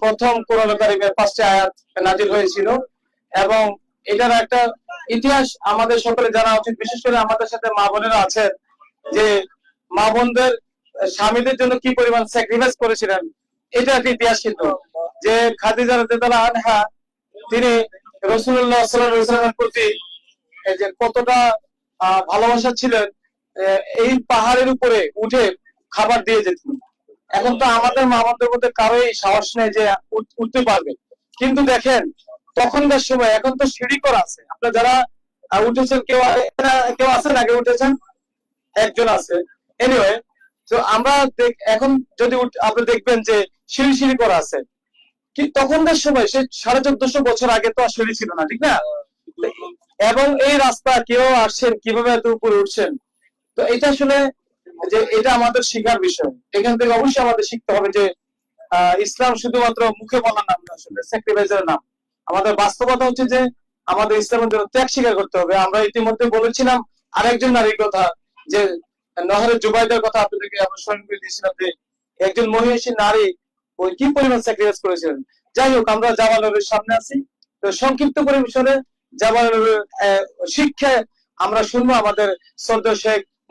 প্রথম কোরআন কারিমের পাঁচটি আয়াত নাজিল হয়েছিল। এবং এটার একটা ইতিহাস আমাদের সকলে জানা উচিত, বিশেষ করে আমাদের সাথে মা বোনেরা আছেন, যে মা বোনদের স্বামীদের জন্য কি পরিমাণ স্যাক্রিফাইস করেছিলেন, এটা একটা ইতিহাস কিন্তু। যে খাদিজা রাদিয়াল্লাহু আনহা, তিনি রসুল্লাহ সাল্লামের প্রতি এই যে কতটা ভালোবাসা ছিলেন এই পাহাড়ের উপরে উঠে খাবার দিয়ে যেতেন। এখন তো আমাদের মা বোনদের মধ্যে কারোই সাহস নেই যে উঠতে পারবে। কিন্তু দেখেন, তখনকার সময়, এখন তো সিঁড়ি করা আছে। আপনারা যারা উঠেছেন, কেউ কেউ আছেন আগে উঠেছেন? একজন আছে। এনিওয়ে তো আমরা এখন যদি আপনি দেখবেন যে সিঁড়ি সিঁড়ি করা আছে। কি, তখনকার সময়, সে সাড়ে চোদ্দশো বছর আগে তো আর সিঁড়ি ছিল না, ঠিক না? এবং এই রাস্তা, কেউ আসছেন, কীভাবে এত উপরে উঠছেন? তো এটা আসলে যে এটা আমাদের শিখার বিষয়। এখান থেকে অবশ্যই আমাদের শিখতে হবে যে ইসলাম শুধুমাত্র মুখে বলার নাম আসলে স্যাক্রিফাইসের নাম। আমাদের বাস্তবতা হচ্ছে যে, আমাদের ইসলামের জন্য ত্যাগ স্বীকার করতে হবে। আমরা ইতিমধ্যে বলেছিলাম আরেকজন নারীর কথা, যে নহরের জুবাইদের কথা আপনাদেরকে আমরা স্মরণ করে দিয়েছিলাম যে, একজন মহিষী নারী ওই কি পরিমাণ স্যাক্রিফাইস করেছিলেন? যাই হোক, আমরা জামালের সামনে আছি। তো সংক্ষিপ্ত পরিবেশনে জামালের শিক্ষা আমরা শুনব আমাদের সর্দ শেখ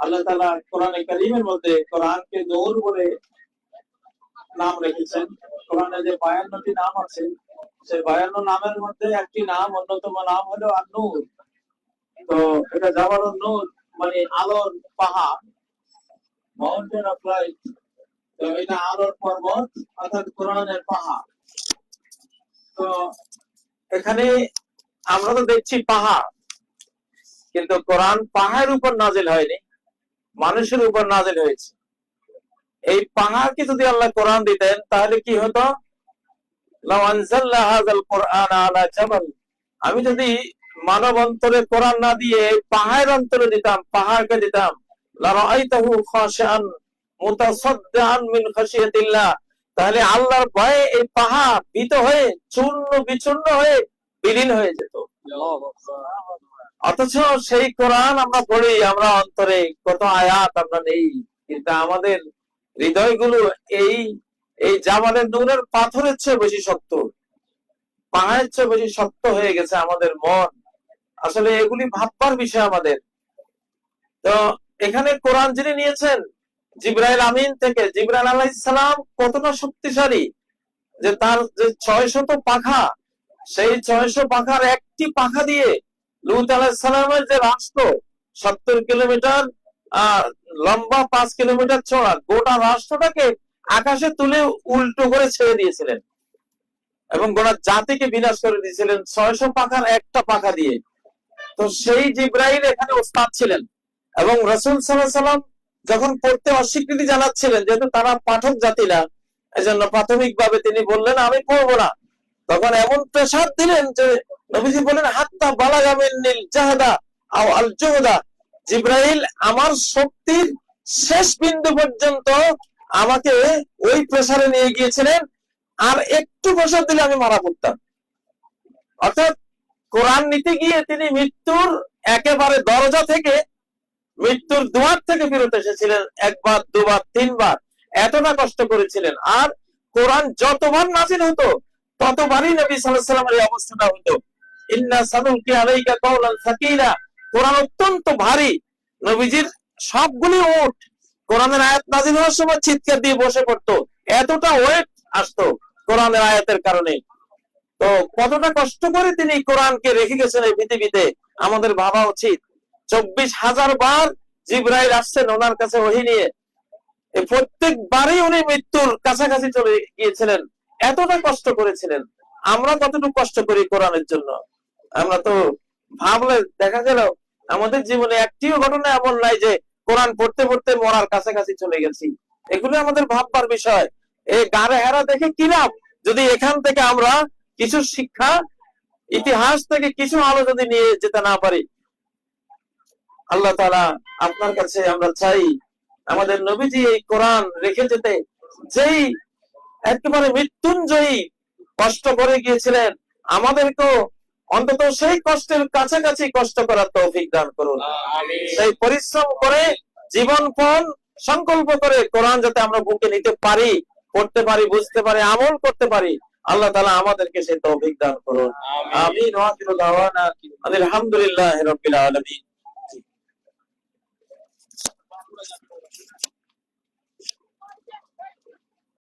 আল্লাহ তাআলা কোরআনে কারীমের মধ্যে কোরআনকে নূর বলে নাম রেখেছেন। কোরআনে যে বায়ান্নটি নাম আছে, সেই বায়ান্ন নামের মধ্যে একটি নাম অন্যতম নাম হলো আন্নুর। তো এটা যাবার নূর মানে আলোর পাহাড়। মাউন্টেন অফ লাইট তো এটা আলোর পর্বত অর্থাৎ কোরআনের পাহাড়। তো এখানে আমরা তো দেখছি পাহাড়, কিন্তু কোরআন পাহাড়ের উপর নাজিল হয়নি। মানুষের উপর নাজিল হয়েছে। এই পাহাড়কে যদি আল্লাহ কোরআন দিতেন, তাহলে কি হতো? আমি যদি মানব অন্তরে কোরআন না দিয়ে পাহাড় অন্তরে দিতাম, পাহাড়কে দিতাম তাহলে আল্লাহর ভয়ে এই পাহাড় ভীত হয়ে, চূর্ণ বিচূর্ণ হয়ে বিলীন হয়ে যেত। অথচ সেই কোরআন আমরা পড়ি, আমরা অন্তরে কত আয়াত আমরা নেই। কিন্তু আমাদের হৃদয়গুলো এই এই জামালের নূরের পাথরের চেয়ে বেশি শক্ত, পাহাড়ের চেয়ে বেশি শক্ত হয়ে গেছে আমাদের মন। আসলে এগুলি ভাববার বিষয় আমাদের। তো এখানে কোরআন যিনি নিয়েছেন, জিব্রাইল আমিন থেকে, জিব্রাইল আলাইসালাম কতটা শক্তিশালী যে তার যে ছয় শত পাখা, সেই ছয়শো পাখার একটি পাখা দিয়ে লুত আলাহিসাল্লামের যে রাষ্ট্র, সত্তর কিলোমিটার লম্বা পাঁচ কিলোমিটার চড়া গোটা রাষ্ট্রটাকে আকাশে তুলে উল্টো করে ছেড়ে দিয়েছিলেন। এবং গোটা জাতিকে বিনাশ করে দিয়েছিলেন, ছয়শো পাখার একটা পাখা দিয়ে। তো সেই জিব্রাইল এখানে ওস্তাদ ছিলেন। এবং রসুল সাল্লাহ সাল্লাম যখন পড়তে অস্বীকৃতি জানাচ্ছিলেন যেহেতু তারা পাঠক জাতি না, এজন্য প্রাথমিকভাবে তিনি বললেন, আমি পড়ব না। তখন এমন প্রেসার দিলেন যে নবীজি বলেন, হাত্তা বালা বালাগামিন নীল জাহাদা আও আল জোহদা। জিব্রাইল, আমার শক্তির শেষ বিন্দু পর্যন্ত আমাকে ওই প্রেসারে নিয়ে গিয়েছিলেন, আর একটু প্রেসার দিলে আমি মারা পড়তাম। অর্থাৎ কোরআন নিতে গিয়ে তিনি মৃত্যুর একেবারে দরজা থেকে, মৃত্যুর দুয়ার থেকে ফেরত এসেছিলেন, একবার, দুবার, তিনবার। এতটা কষ্ট করেছিলেন। আর কোরআন যতবার নাজিল হতো, ততবারই নবী আলাইহি সাল্লামের এই অবস্থাটা হতো। কোরআন অত্যন্ত ভারী। নবীজির সবগুলি কোরআনের আয়াত হওয়ার সময় চিৎকার দিয়ে বসে পড়তো। এতটা ওয়েট আসতো কোরআনের আয়াতের কারণে। তো কতটা কষ্ট করে তিনি কোরআনকে রেখে গেছেন এই পৃথিবীতে, আমাদের ভাবা উচিত। চব্বিশ হাজার বার জিব্রাইল আসছেন ওনার কাছে ওহি নিয়ে। প্রত্যেকবারই উনি মৃত্যুর কাছাকাছি চলে গিয়েছিলেন। এতটা কষ্ট করেছিলেন। আমরা কতটুকু কষ্ট করি কোরআনের জন্য? আমরা তো ভাবলে দেখা গেল, আমাদের জীবনে একটিও ঘটনা এমন নাই যে কোরআন পড়তে পড়তে মরার কাছাকাছি চলে গেছি। এগুলো আমাদের ভাববার বিষয়। এই গাড়ে হেরা দেখে কি লাভ? যদি এখান থেকে আমরা কিছু শিক্ষা, ইতিহাস থেকে কিছু আলো যদি নিয়ে যেতে না পারি, আল্লাহ তালা আপনার কাছে আমরা চাই, আমাদের নবীজি এই কোরআন রেখে যেতে, যেই একেবারে মৃত্যুঞ্জয়ী কষ্ট করে গিয়েছিলেন, আমাদেরকেও অন্তত সেই কষ্টের কাছাকাছি কষ্ট করার তৌফিক দান করুন। সেই পরিশ্রম করে জীবন জীবনপণ সংকল্প করে কোরআন যাতে আমরা বুকে নিতে পারি করতে পারি বুঝতে পারি আমল করতে পারি আল্লাহ তালা আমাদেরকে সেই তৌফিক দান করুন। আমিন। আলহামদুলিল্লাহ রাব্বিল আলামিন।